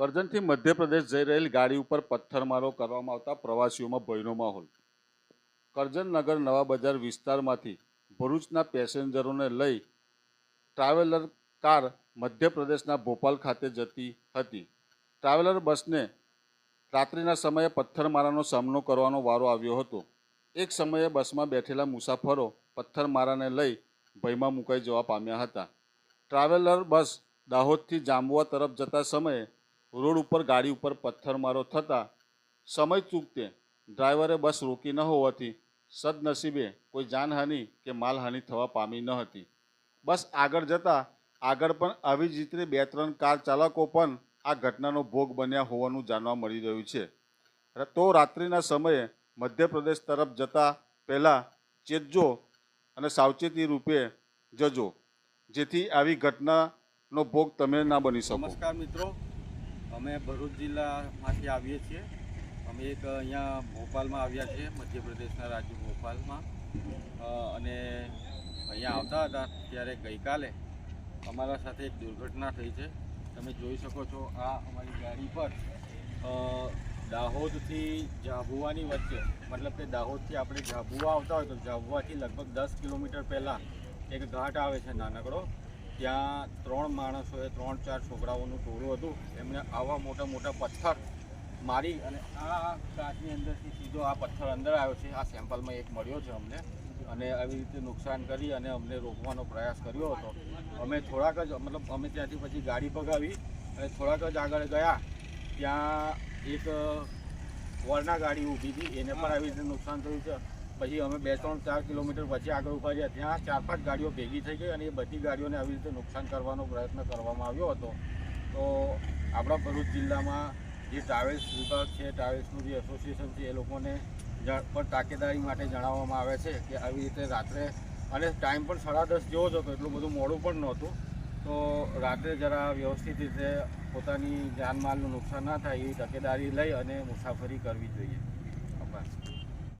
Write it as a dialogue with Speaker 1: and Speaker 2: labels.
Speaker 1: કરજણથી મધ્યપ્રદેશ જઈ રહેલી ગાડી ઉપર પથ્થરમારો કરવામાં આવતા પ્રવાસીઓમાં ભયનો માહોલ. કરજણ નગર નવા બજાર વિસ્તારમાંથી ભરૂચના પેસેન્જરોને લઈ ટ્રાવેલર કાર મધ્યપ્રદેશના ભોપાલ ખાતે જતી હતી. ટ્રાવેલર બસને રાત્રિના સમયે પથ્થરમારાનો સામનો કરવાનો વારો આવ્યો હતો. એક સમયે બસમાં બેઠેલા મુસાફરો પથ્થરમારાને લઈ ભયમાં મુકાઈ જવા પામ્યા હતા. ટ્રાવેલર બસ દાહોદથી જાંબુવા તરફ જતા સમયે રોડ ઉપર, ગાડી ઉપર પથ્થરમારો થતાં સમય ચૂકતે ડ્રાઈવરે બસ રોકી ન હોવાથી સદનસીબે કોઈ જાનહાનિ કે માલહાનિ થવા પામી ન હતી. બસ આગળ જતાં આગળ પણ આવી જ રીતે બે ત્રણ કાર ચાલકો પણ આ ઘટનાનો ભોગ બન્યા હોવાનું જાણવા મળી રહ્યું છે. તો રાત્રિના સમયે મધ્યપ્રદેશ તરફ જતા પહેલાં ચેતજો અને સાવચેતી રૂપે જજો, જેથી આવી ઘટનાનો ભોગ તમે ના બની શકો.
Speaker 2: નમસ્કાર મિત્રો. અમે ભરૂચ જિલ્લામાંથી આવીએ છીએ. અમે એક અહીંયા ભોપાલમાં આવ્યા છીએ, મધ્યપ્રદેશના રાજ્ય ભોપાલમાં. અને અહીંયા આવતા હતા ત્યારે ગઈકાલે અમારા સાથે એક દુર્ઘટના થઈ છે. તમે જોઈ શકો છો, આ અમારી ગાડી પર દાહોદથી ઝાબુવાની વચ્ચે, મતલબ કે દાહોદથી આપણે ઝાબુઆ આવતા હોય તો ઝાબુવાથી લગભગ દસ કિલોમીટર પહેલાં એક ઘાટ આવે છે નાનકડો. ત્યાં ત્રણ માણસોએ, ત્રણ, ચાર છોકરાઓનું ટોળું હતું. એમને આવા મોટા મોટા પથ્થર મારી અને આ કાચની અંદરથી સીધો આ પથ્થર અંદર આવ્યો છે. આ સેમ્પલમાં એક મળ્યો છે અમને. અને આવી રીતે નુકસાન કરી અને અમને રોકવાનો પ્રયાસ કર્યો હતો. અમે થોડાક જ, મતલબ અમે ત્યાંથી પછી ગાડી ભગાવી અને થોડાક જ આગળ ગયા. ત્યાં એક વરના ગાડી ઊભી હતી. એને પણ આવી રીતે નુકસાન થયું છે. પછી અમે બે, ત્રણ, ચાર કિલોમીટર પછી આગળ ઊભા રહ્યા. ત્યાં ચાર, પાંચ ગાડીઓ ભેગી થઈ ગઈ અને એ બધી ગાડીઓને આવી રીતે નુકસાન કરવાનો પ્રયત્ન કરવામાં આવ્યો હતો. તો આપણા ભરૂચ જિલ્લામાં જે ટ્રાવેલ્સ વિભાગ છે, ટ્રાવેલ્સનું જે એસોસિએશન છે, એ લોકોને પણ તાકેદારી માટે જણાવવામાં આવે છે કે આવી રીતે રાત્રે, અને ટાઈમ પણ સાડા દસ જેવો જ હતો, એટલું બધું મોડું પણ નહોતું. તો રાત્રે જરા વ્યવસ્થિત રીતે પોતાની જાનમાલનું નુકસાન ના થાય એવી તકેદારી લઈ અને મુસાફરી કરવી જોઈએ. આભાર.